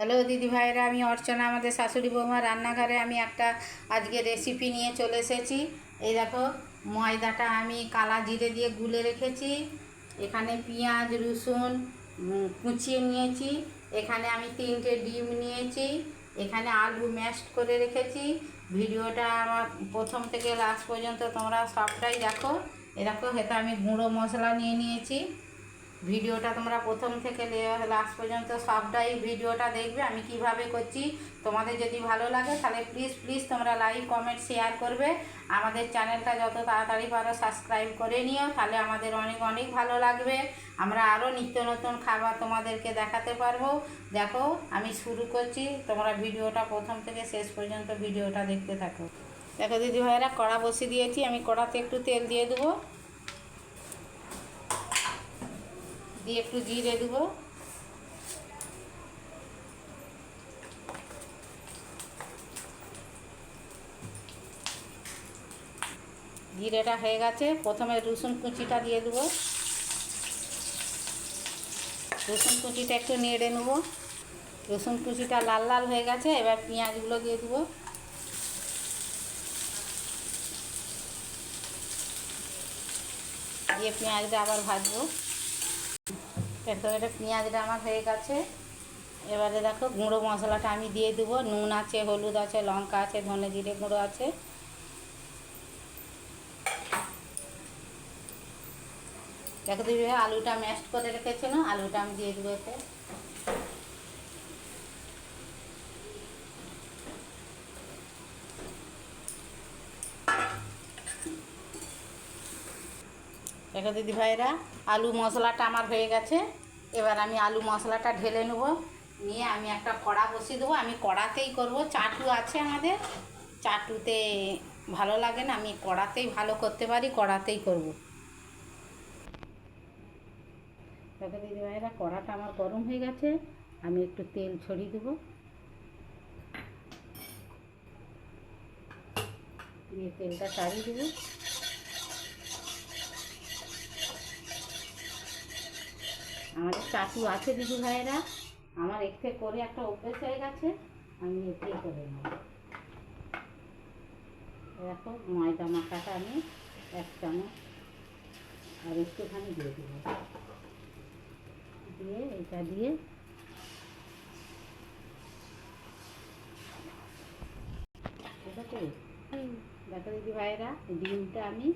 Hello দিদি ভাইরা আমি অর্চনা, আমাদের শাশুড়ি বৌমা রান্নাঘরে আমি একটা আজকে রেসিপি নিয়ে চলে এসেছি। এই দেখো, ময়দাটা আমি কালা জিরে দিয়ে গুলে রেখেছি। এখানে পেঁয়াজ, রসুন কুচিয়ে নিয়েছি। এখানে আমি তিনটে ডিম নিয়েছি। এখানে আলু ম্যাশড করে রেখেছি। ভিডিওটা আমার প্রথম থেকে লাস্ট পর্যন্ত তোমরা সবটাই দেখো। এ দেখো হেতে আমি গুঁড়ো মশলা নিয়ে নিয়েছি। ভিডিওটা তোমরা প্রথম থেকে লাস্ট পর্যন্ত সবটাই ভিডিওটা দেখবে, আমি কীভাবে করছি, তোমাদের যদি ভালো লাগে তাহলে প্লিজ প্লিজ তোমরা লাইক কমেন্ট শেয়ার করবে। আমাদের চ্যানেলটা যত তাড়াতাড়ি পারো সাবস্ক্রাইব করে নিও, তাহলে আমাদের অনেক অনেক ভালো লাগবে। আমরা আরও নিত্য নতুন খাবার তোমাদেরকে দেখাতে পারব। দেখো, আমি শুরু করছি। তোমরা ভিডিওটা প্রথম থেকে শেষ পর্যন্ত ভিডিওটা দেখতে থাকো। দেখো দিদি ভাইয়েরা কড়া বসিয়ে দিয়েছি, আমি কড়াতে একটু তেল দিয়ে দেবো। দিয়ে একটু জিরে দেবো। জিরেটা হয়ে গেছে। প্রথমে রসুন কুচিটা দিয়ে দেবো। রসুন কুচিটা একটু নেড়ে নেব। রসুন কুচিটা লাল লাল হয়ে গেছে, এবার পেঁয়াজগুলো দিয়ে দেবো। দিয়ে পেঁয়াজটা আবার ভাজবো। এরপর এটা পেঁয়াজটা আমার হয়ে গেছে। এবারে দেখো গুঁড়ো মশলাটা আমি দিয়ে দেবো। নুন আছে, হলুদ আছে, লঙ্কা আছে, ধনে জিরে গুঁড়ো আছে। দেখো দিদি আলুটা ম্যাশ করে রেখেছিল আলুটা আমি দিয়ে দেবো এতে। দেখো দিদি ভাইরা, আলু মশলাটা আমার হয়ে গেছে। এবার আমি আলু মশলাটা ঢেলে নেব। নিয়ে আমি একটা কড়া বসিয়ে দেবো। আমি কড়াতেই করব। চাটু আছে আমাদের। চাটুতে ভালো লাগে না, আমি কড়াতেই ভালো করতে পারি, কড়াতেই করব। দেখো দিদি ভাইরা, কড়াটা আমার গরম হয়ে গেছে। আমি একটু তেল ছড়িয়ে দেবো। দিয়ে তেলটা চাড়িয়ে দেবো। আমাদের চাটু আছে দিদি ভাইয়েরা, আমার এতে করে একটা অভ্যেস হয়ে গেছে, আমি এতেই করে নেব। দেখো, ময়দা মাখাটা আমি এক চামচ, আর একটুখানি দিয়ে দেব। দিয়ে এটা দিয়ে দেখো দিদি ভাইয়েরা, ডিমটা আমি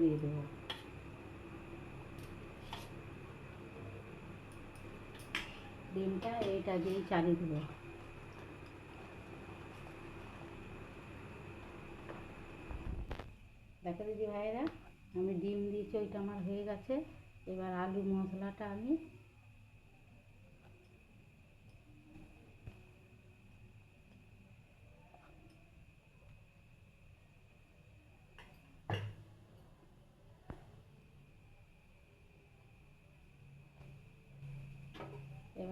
দিয়ে দেবো। ডিমটা এটা দিয়ে চালিয়ে দেবো। দেখো দিদি ভাইয়েরা আমি ডিম দিয়েছি, ওইটা আমার হয়ে গেছে। এবার আলু মশলাটা আমি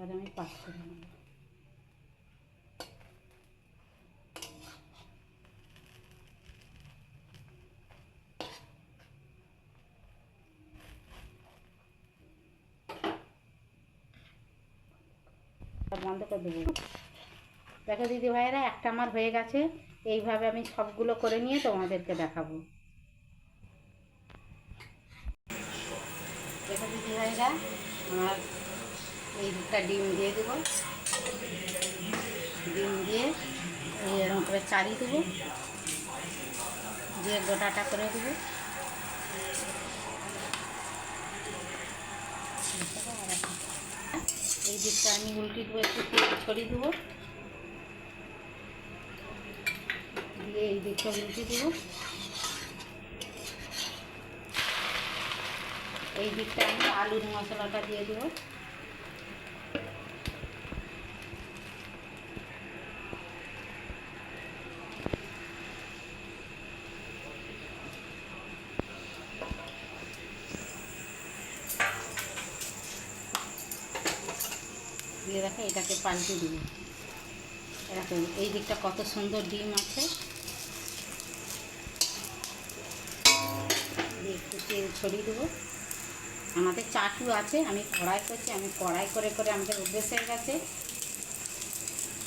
এবার আমি করে নেব। বন্ধ করে দেবো। দেখো দিদি ভাইয়েরা একটা আমার হয়ে গেছে। এইভাবে আমি সবগুলো করে নিয়ে তোমাদেরকে দেখাবো। দেখো দিদি ভাইয়েরা আমার এই দুটা ডিম দিয়ে দেবো। ডিম দিয়ে এরকম করে চারিয়ে দেবো। দিয়ে গোটাটা করে দেবো। এই দিকটা আমি উল্টি দেবো, একটু ছড়িয়ে দেবো। দিয়ে এই দিকটা উল্টি দেবো। এই দিকটা আমি আলুর মশলাটা দিয়ে দেবো। দিয়ে দেখো এটাকে পাল্টে দিব এরকম, এই দিকটা কত সুন্দর ডিম আছে। একটু তেল ছড়িয়ে দেবো। আমাদের চাটু আছে, আমি কড়াই করছি, আমি কড়াই করে করে আমাদের অভ্যেস হয়ে গেছে।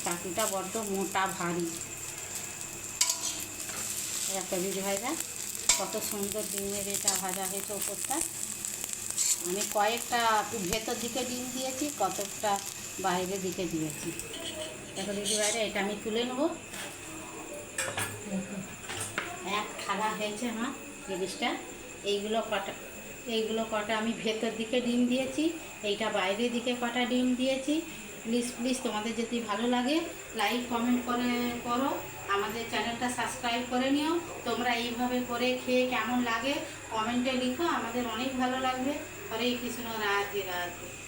চাটনিটা বড্ড মোটা ভারী। একটা দিদি ভাইরা, কত সুন্দর ডিমের এটা ভাজা হয়েছে ওপরটা। আমি কয়েকটা ভেতর দিকে ডিম দিয়েছি কতকটা বাইরের দিকে দিয়েছি। দেখো দিদি বাইরে, এটা আমি তুলে নেব। এক থালা হয়েছে আমার জিনিসটা। এইগুলো কটা এইগুলো কটা আমি ভেতর দিকে ডিম দিয়েছি, এইটা বাইরের দিকে কটা ডিম দিয়েছি। প্লিজ প্লিজ তোমাদের যদি ভালো লাগে, লাইক, কমেন্ট করে, করো। আমাদের চ্যানেলটা সাবস্ক্রাইব করে নিও। তোমরা এইভাবে করে খেয়ে কেমন লাগে, কমেন্টে লিখো। আমাদের অনেক ভালো লাগবে। হরে কৃষ্ণ, রাধে রাধে।